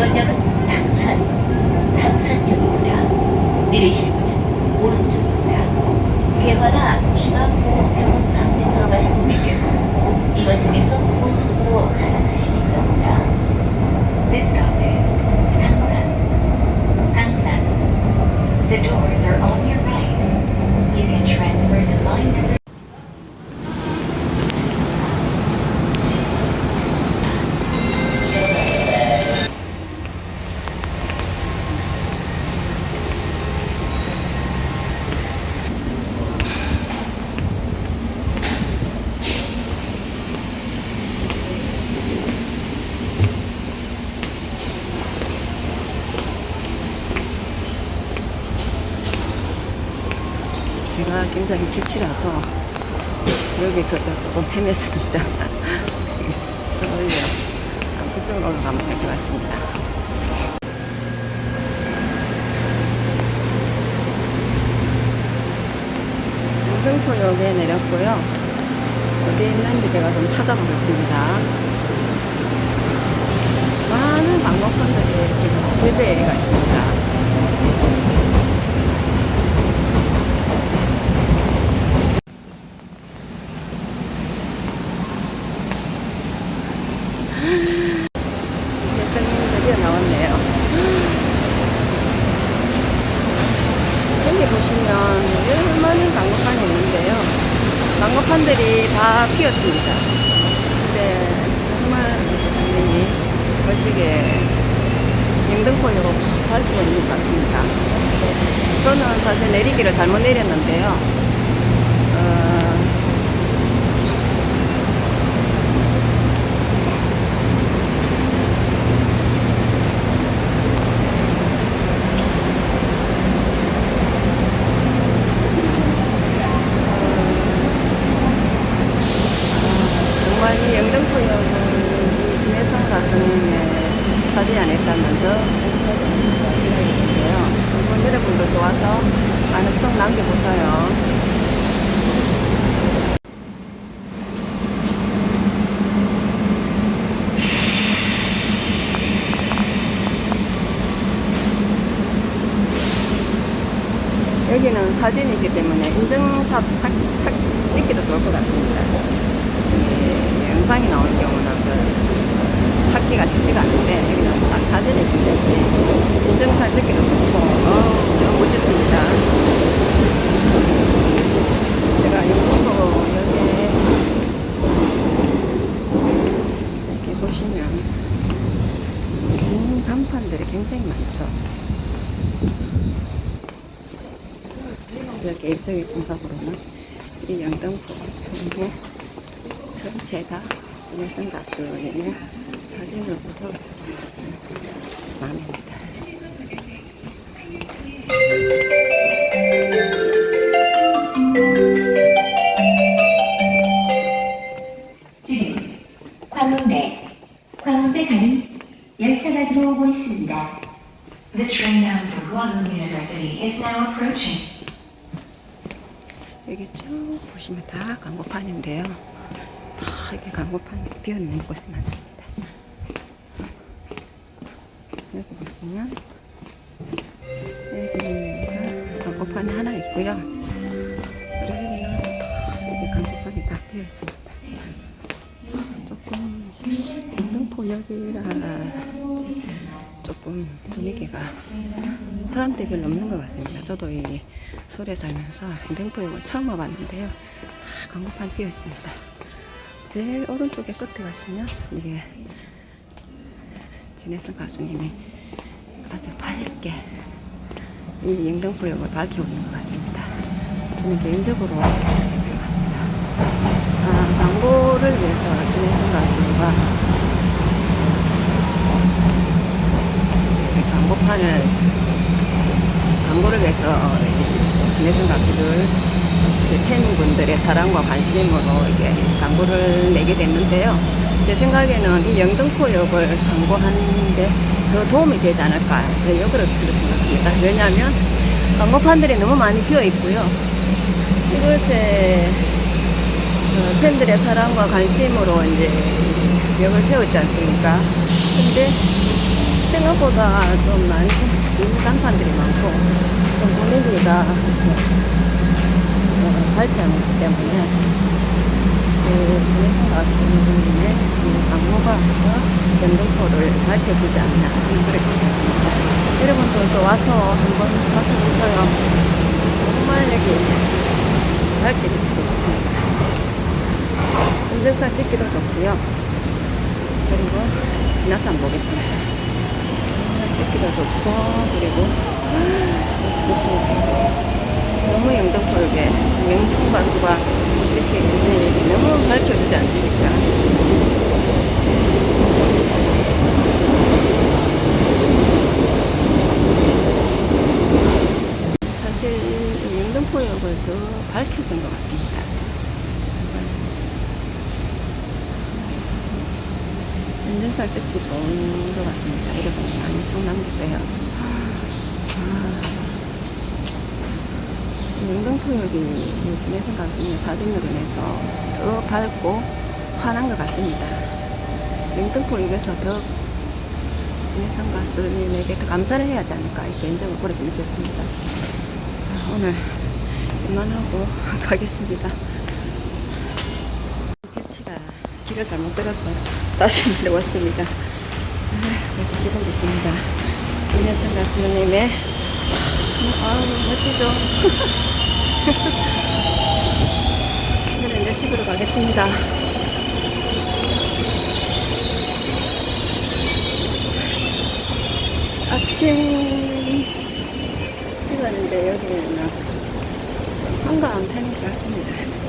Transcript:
Ikot ka. 굉장히 길치라서 여기서도 조금 헤맸습니다. 서울역 그쪽으로 올라가면 될 것 같습니다. 영등포역에 내렸고요. 어디 있는지 제가 좀 찾아보겠습니다. 많은 방법분들이 이렇게 질배가 있습니다. 대선님들이 나왔네요. 여기 보시면 여기 많은 광고판이 있는데요. 광고판들이 다 피었습니다. 근데 정말 대선님이 멋지게 확 밟고 있는 것 같습니다. 저는 사실 내리기를 잘못 내렸는데요. 어, 정말 이 영등포역은 이 진해성 안 했다면 더 정치하지 않았을까 생각이 드는데요. 한번 여러분들도 와서 많은 추억 남겨보세요. 여기는 사진이 있기 때문에 인증샷 삭, 삭 찍기도 좋을 것 같습니다. 예, 영상이 나오는 경우는 그 찾기가 쉽지가 않은데 여기는 딱 사진이 있기 때문에 인증샷 찍기도 좋고 어, 너무 멋있습니다. 제가 영등포 여기에 이렇게 보시면 긴 간판들이 굉장히 많죠. 저기 일정의 생각으로는 이 영등포 촌의 전체가 가수님의 사진으로 들어갔습니다. 마음에 approaching. 여기 쭉 보시면 다 광고판인데요. 다 이렇게 광고판이 비어있는 곳이 많습니다. 여기 보시면 광고판이 하나 있고요. 그리고 여기는 다 비어 있습니다. 조금 영등포역이라 조금 분위기가 별로 없는 것 같습니다. 저도 이 서울에 살면서 영등포역을 처음 와봤는데요. 다 광고판 비어 있습니다. 제일 오른쪽에 끝에 가시면 이게 진해성 가수님이 아주 밝게 이 영등포역을 있는 것 같습니다. 저는 개인적으로 그렇게 생각합니다. 아, 광고를 위해서 진해성 가수가 이 광고판을 광고를 위해서 진해성 가수를 그 팬분들의 사랑과 관심으로 이게 광고를 내게 됐는데요. 제 생각에는 이 영등포역을 광고하는데 더 도움이 되지 않을까. 역으로 그렇게 생각합니다. 왜냐하면 광고판들이 너무 많이 비어 있고요. 이곳에 어, 팬들의 사랑과 관심으로 이제 벽을 세웠지 않습니까? 근데 생각보다 좀 많이 있는 간판들이 많고 좀 분위기가 이렇게 어, 밝지 않기 때문에 그이 광고가 더 영등포를 밝혀주지 않나 그렇게 생각합니다. 여러분들도 와서 한번 가서보셔요. 정말 여기 밝게 비치고 있습니다. 인증사 찍기도 좋고요. 그리고 지나서 한번 보겠습니다. 찍기도 좋고 그리고 보시면 너무 영등포역에 명품 가수가 이렇게 있는데 너무 밝혀주지 않습니까? 사실 영등포역을 더 밝혀진 것 같습니다. 인증살 찍기 좋은 것 같습니다. 여러분 많이 쭉 남기세요. 아, 영등포역이 진해성 가수님 사진으로 인해서 더 밝고 환한 것 같습니다. 영등포역에서 더 진해성 가수님에게 더 감사를 해야 하지 않을까 개인적으로 그렇게 느꼈습니다. 자 오늘 이만하고 가겠습니다. 길치가 길을 잘못 들어서 다시 내려왔습니다. 아, 이렇게 기분 좋습니다. 진해성 가수님의 아우 멋지죠? 오늘은 이제 집으로 가겠습니다. 아침 시간인데 여기는 한가한 편인 것 같습니다.